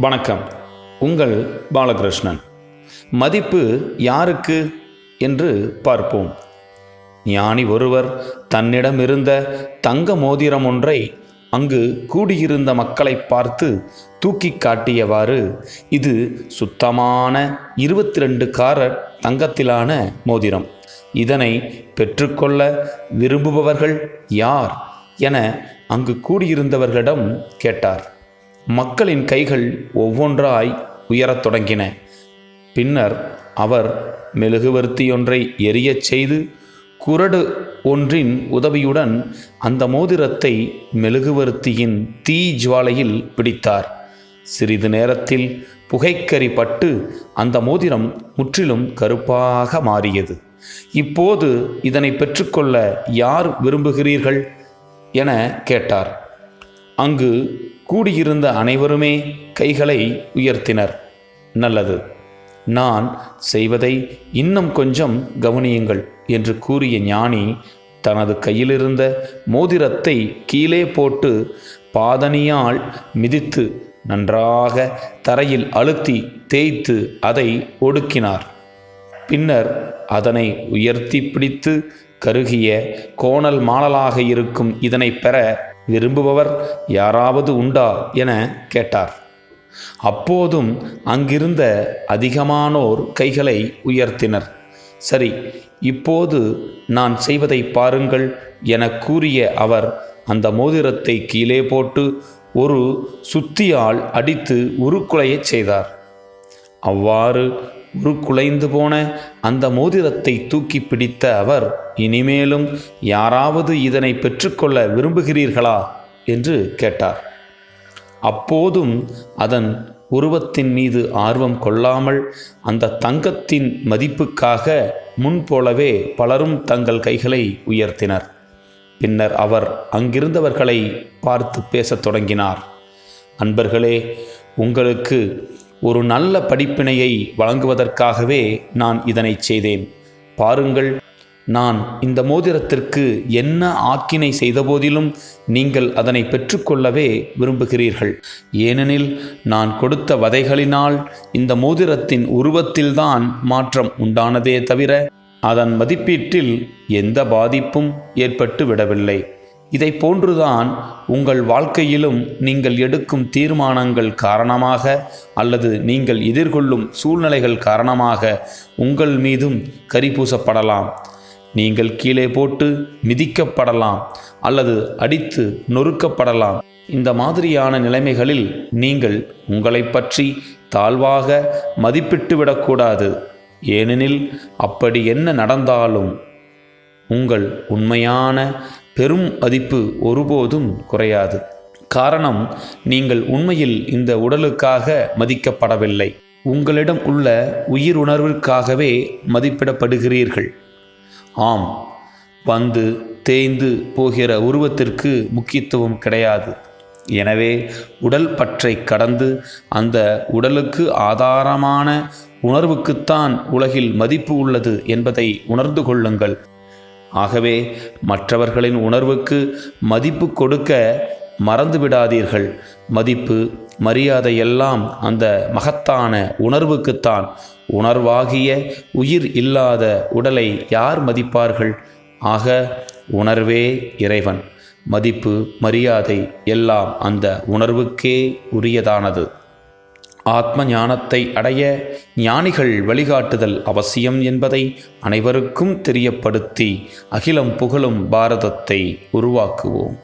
வணக்கம். உங்கள் பாலகிருஷ்ணன். மதிப்பு யாருக்கு என்று பார்ப்போம். ஞானி ஒருவர் தன்னிடம் இருந்த தங்க மோதிரம் ஒன்றை அங்கு கூடியிருந்த மக்களை பார்த்து தூக்கி காட்டியவாறு இது சுத்தமான இருபத்தி ரெண்டு காரட் தங்கத்திலான மோதிரம். இதனை பெற்றுக்கொள்ள விரும்புபவர்கள் யார் என அங்கு கூடியிருந்தவர்களிடம் கேட்டார். மக்களின் கைகள் ஒவ்வொன்றாய் உயரத் தொடங்கின. பின்னர் அவர் மெழுகுவர்த்தியொன்றை எரியச் செய்து குரடு ஒன்றின் உதவியுடன் அந்த மோதிரத்தை மெழுகுவர்த்தியின் தீ ஜுவாலையில் பிடித்தார். சிறிது நேரத்தில் புகைக்கரி பட்டு அந்த மோதிரம் முற்றிலும் கருப்பாக மாறியது. இப்போது இதனை பெற்றுக்கொள்ள யார் விரும்புகிறீர்கள்? என கேட்டார். அங்கு கூடியிருந்த அனைவருமே கைகளை உயர்த்தினர். நல்லது. நான் செய்வதை இன்னும் கொஞ்சம் கவனியுங்கள் என்று கூறிய ஞானி தனது கையிலிருந்த மோதிரத்தை கீழே போட்டு பாதணியால் மிதித்து நன்றாக தரையில் அழுத்தி தேய்த்து அதை ஒடுக்கினார். பின்னர் அதனை உயர்த்தி பிடித்து கருகிய கோணல் மாணலாக இருக்கும் இதனை பெற விரும்புபவர் யாராவது உண்டா என கேட்டார். அப்போதும் அங்கிருந்த அதிகமானோர் கைகளை உயர்த்தினர். சரி இப்போது நான் செய்வதை பாருங்கள் என கூறிய அவர் அந்த மோதிரத்தை கீழே போட்டு ஒரு சுத்தியால் அடித்து உருக்குலையச் செய்தார். அவ்வாறு உருக்குலைந்து போன அந்த மோதிரத்தை தூக்கி பிடித்த அவர் இனிமேலும் யாராவது இதனை பெற்றுக்கொள்ள விரும்புகிறீர்களா? என்று கேட்டார். அப்போதும் அதன் உருவத்தின் மீது ஆர்வம் கொள்ளாமல் அந்த தங்கத்தின் மதிப்புக்காக முன்போலவே பலரும் தங்கள் கைகளை உயர்த்தினர். பின்னர் அவர் அங்கிருந்தவர்களை பார்த்து பேசத் தொடங்கினார். அன்பர்களே உங்களுக்கு ஒரு நல்ல படிப்பினையை வழங்குவதற்காகவே நான் இதனை செய்தேன். பாருங்கள் நான் இந்த மோதிரத்திற்கு என்ன ஆக்கினை செய்தபோதிலும் நீங்கள் அதனை பெற்றுக்கொள்ளவே விரும்புகிறீர்கள். ஏனெனில் நான் கொடுத்த வதைகளினால் இந்த மோதிரத்தின் உருவத்தில்தான் மாற்றம் உண்டானதே தவிர அதன் மதிப்பீட்டில் எந்த பாதிப்பும் ஏற்பட்டு விடவில்லை இதை போன்றுதான் உங்கள் வாழ்க்கையிலும் நீங்கள் எடுக்கும் தீர்மானங்கள் காரணமாக அல்லது நீங்கள் எதிர்கொள்ளும் சூழ்நிலைகள் காரணமாக உங்கள் மீதும் கரிபூசப்படலாம் நீங்கள் கீழே போட்டு மிதிக்கப்படலாம் அல்லது அடித்து நொறுக்கப்படலாம். இந்த மாதிரியான நிலைமைகளில் நீங்கள் உங்களை பற்றி தாழ்வாக மதிப்பிட்டு விடக்கூடாது ஏனெனில் அப்படி என்ன நடந்தாலும் உங்கள் உண்மையான பெரும் மதிப்பு ஒருபோதும் குறையாது. காரணம் நீங்கள் உண்மையில் இந்த உடலுக்காக மதிக்கப்படவில்லை. உங்களிடம் உள்ள உயிருணர்விற்காகவே மதிப்பிடப்படுகிறீர்கள். ஆம் வந்து தேய்ந்து போகிற உருவத்திற்கு முக்கியத்துவம் கிடையாது. எனவே உடல் பற்றை கடந்து அந்த உடலுக்கு ஆதாரமான உணர்வுக்குத்தான் உலகில் மதிப்பு உள்ளது என்பதை உணர்ந்து கொள்ளுங்கள். ஆகவே மற்றவர்களின் உணர்வுக்கு மதிப்பு கொடுக்க மறந்து விடாதீர்கள் மதிப்பு மரியாதை எல்லாம் அந்த மகத்தான உணர்வுக்குத்தான். உணர்வாகிய உயிர் இல்லாத உடலை யார் மதிப்பார்கள்? ஆக உணர்வே இறைவன். மதிப்பு மரியாதை எல்லாம் அந்த உணர்வுக்கே உரியதானது. ஆத்ம ஞானத்தை அடைய ஞானிகள் வழிகாட்டுதல் அவசியம் என்பதை அனைவருக்கும் தெரியப்படுத்தி அகிலம் புகழும் பாரதத்தை உருவாக்குவோம்.